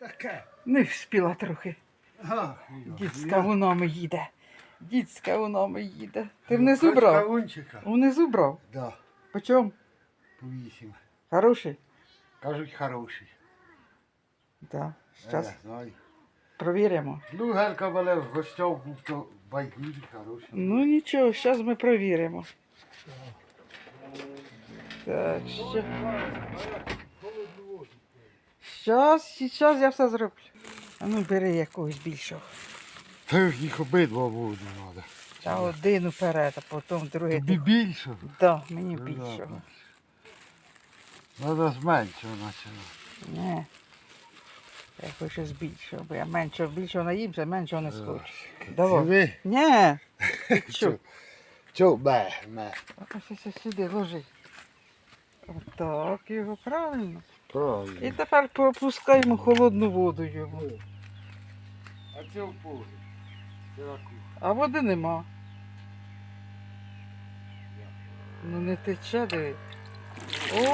Таке. Не вспіла трохи. Ах, Дід з кавунами їде. Дід з кавунами їде. Ти внизу брав? Кавунчика? Внизу брав? Да, Почому? по вісім. Хороший? Кажуть, хороший. Так. Я Зараз знаю. провіримо. Ну, Герка мене в гостях був, то байдужий, хороший. Ну нічого, зараз ми провіримо. Так, що. Щас, зараз я все зроблю. А ну бери якогось більшого. Та їх обидва буде треба. Та один уперед, а потім другий. Тобі ти- більше? Да, мені Ну, більшого. Треба зменшого починати. Ні. Я хочу збільшого, бо я меншого більшого наїмся, меншого не схочу. Давай. Ні. Що? Чо, бе, ось ось сюди ложи. Отак його правильно. І тепер пропускаємо холодну воду йому. А це в полі. А води нема. Ну не тече, диви. О,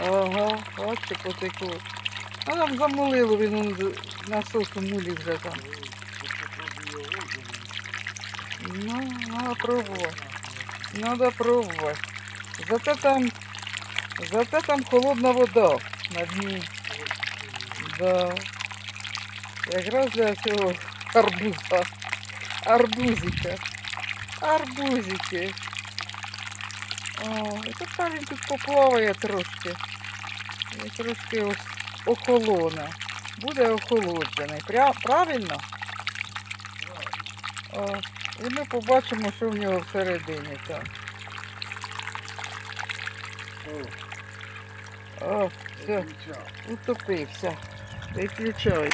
ага, бачите, потекло. А нам замолило, він он насос у мулі вже там. Ну, треба пробувати. Треба пробувати. Зате там, зате там холодна вода на дні. Да. Якраз для цього арбуза. Арбузика. Арбузики. О, і тепер він тут поплаває трошки. І трошки охолоне. Буде охолоджений. Пря- Правильно? О, і ми побачимо, що в нього всередині там. О, все, утопився. Виключаю.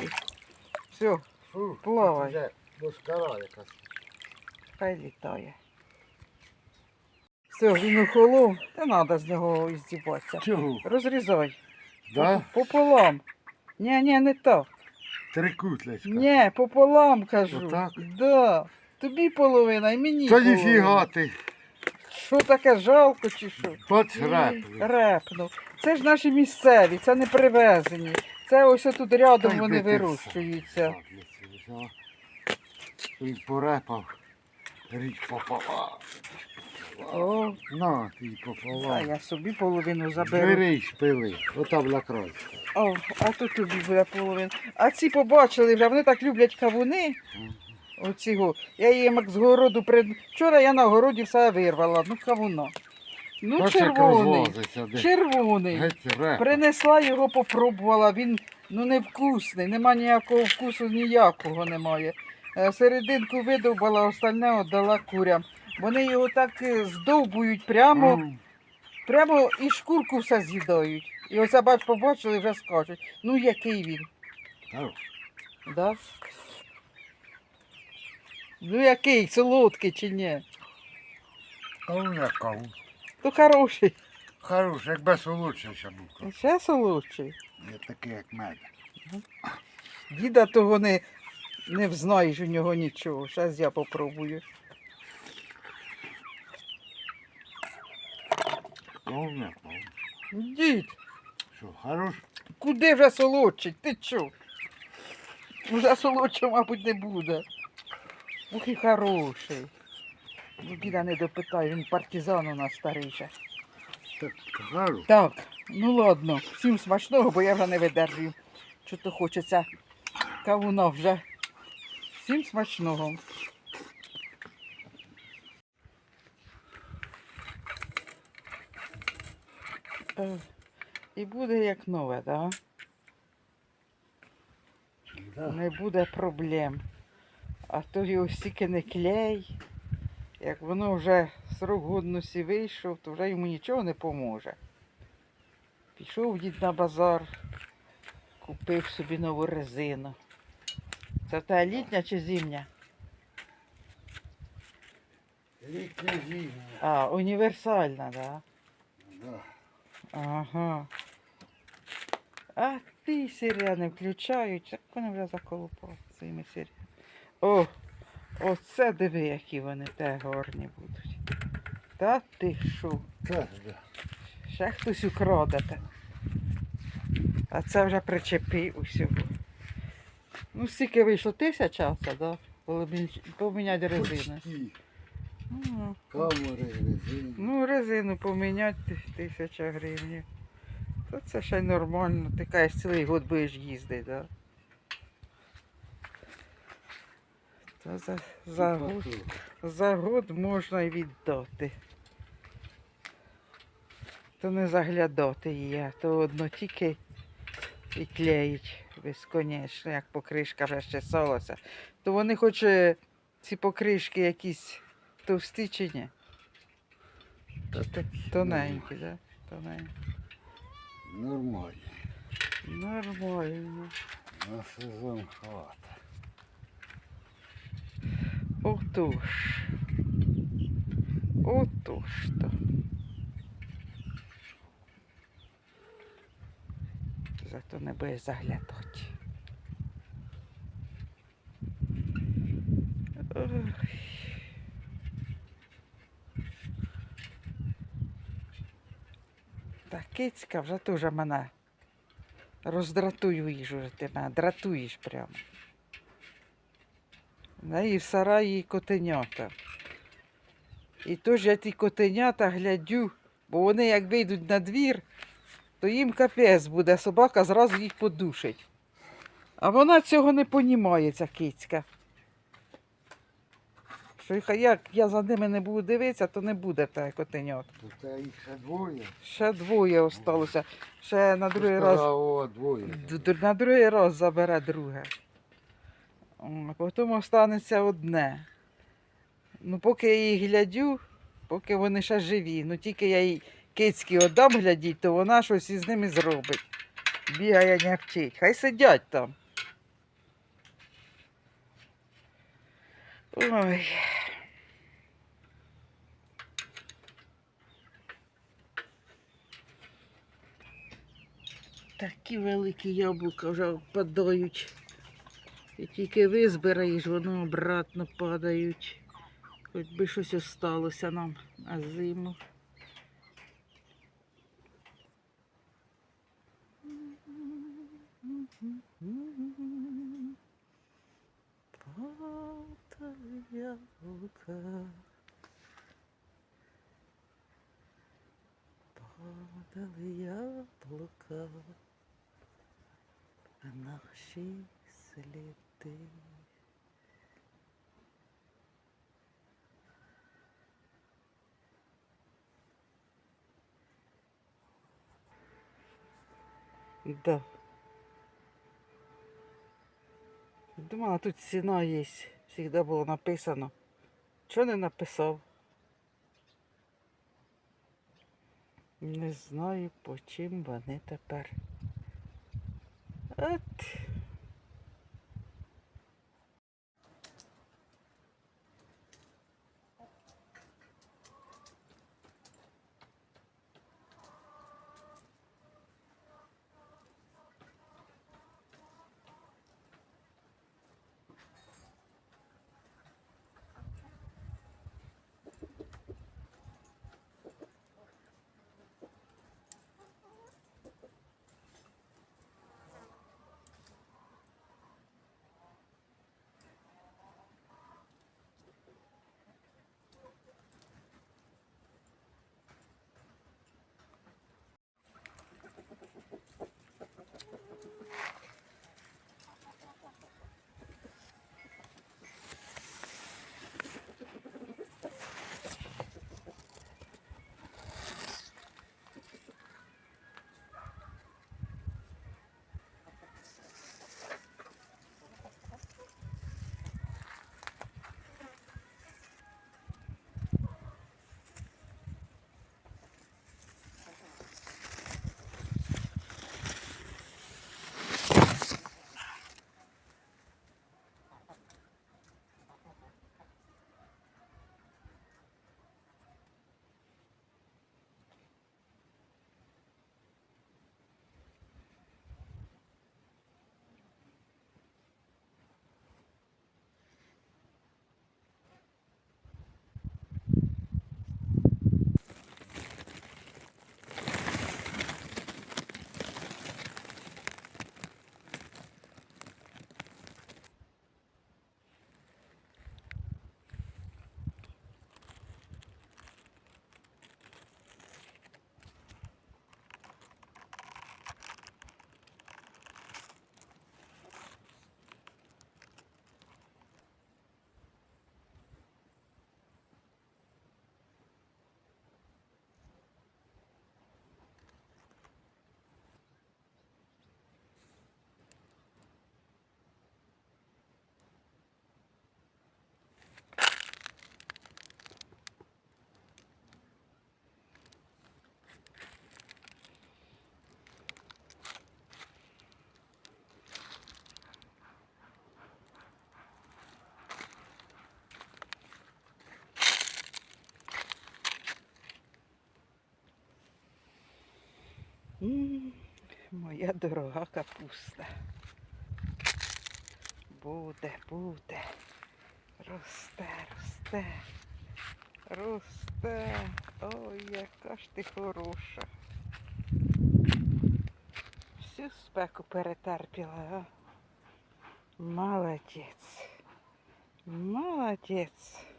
Все, Фу, Плавай. Доскара якась. хай літає. Все, він охолов. Не треба з нього іздіватися. Чого? Розрізай. Да? Пополам. Ні, ні, не так. Трикутлечка. Ні, пополам кажу. Отак? Да. Тобі половина і мені Та половина. ніфіга ти. Що таке жалко чи що? Ні, репли. Репнув. Це ж наші місцеві, це не привезені. Це ось тут рядом Та вони ти вирощуються. Взяв. Він порепав. Річ попала. О, На, ти а я собі половину заберу. Бери й шпили. Отам на край. О, а то тобі буде половина. А ці побачили вже, вони так люблять кавуни. Оцього. Я їм як з городу пред... Вчора я на городі все вирвала, ну кавуна. Ну, Бач, як червоний. розвозиться, де. Червоний. Геть репа. Принесла його, попробувала. Він ну невкусний, нема ніякого вкусу, ніякого немає. Е, Серединку видовбала, остальне віддала курям. Вони його так е, здовбують прямо, М. прямо і шкурку все з'їдають. І оце бач, побачили, вже скажуть. Ну який він? Ау. Да? Ну який, солодкий чи ні? Кавун як кавун. То хороший. Хорош, якби солодший був. Ще солодший. Не такий, як мене. Діда того не, не взнаєш у нього нічого. Зараз я попробую. Кавун як кавун. Дід, Що, хорош? куди вже солодший? Ти чо? Вже солодшого, мабуть, не буде. Ух і хороший. Ну, діда не допитай, він партизан у нас старий ще. Так, хорош. Так, ну ладно, всім смачного, бо я вже не видержую. Що то хочеться кавуна вже. Всім смачного. Е, І буде як нове, так? Да. Не буде проблем. А то його стільки не клей. Як воно вже срок годності вийшов, то вже йому нічого не поможе. Пішов дід на базар, купив собі нову резину. Це та літня чи зимня? Літня зима. А, універсальна, так? Да? Да. Ага. А ті сіря не включають, як вони вже заколупали своїми сірями. О, оце диви, які вони те гарні будуть. Та ти що? Так, да. Ще хтось украдете. А це вже причепив усього. Ну, скільки вийшло? Тисяча це, да? Поміняти резину. Ну, Камери, резини. Ну, резину поміняти тисяча гривень. То це ще й нормально. Ти кажеш, цілий год будеш їздити, да? Та за, за, год, за год можна й віддати. То не заглядати її, а то одно тільки і клеїть безконечно, як покришка солося. То вони хоч е, ці покришки якісь товсті чи ні? То, то, тоненькі, да? Тоненькі. Нормально. Нормально. На сезон хвата. Отож. Отож то. Зато не будеш заглядати. Та кицька вже теж мене роздратуєш уже ти мене, дратуєш прямо. В неї в сараї котенята. І тож я ті котенята глядю, бо вони як вийдуть на двір, то їм капець буде, собака зразу їх подушить. А вона цього не понімає, ця кицька. Що як я за ними не буду дивитися, то не буде та котенят. Та їх ще двоє. Ще двоє осталося. Ще на другий раз. О, двоє. На другий раз забере друге. А потім останеться одне. Ну, поки я її глядю, поки вони ще живі. Ну тільки я їй кицьки отдам глядіть, то вона щось із ними зробить. Бігає, нявчить. Хай сидять там. Ой. Такі великі яблука вже впадають. І тільки визбираєш, воно обратно падають. Хоч би щось осталося нам на зиму. Падали яблука. Падали яблука. А сліди. Да. Думала, тут ціна є. Завжди було написано. Чого не написав? Не знаю, по чим вони тепер. От. Моя дорога капуста. Буде, буде. Росте, росте. Росте. Ой, яка ж ти хороша. Всю спеку перетерпіла, а? Молодець. Молодець.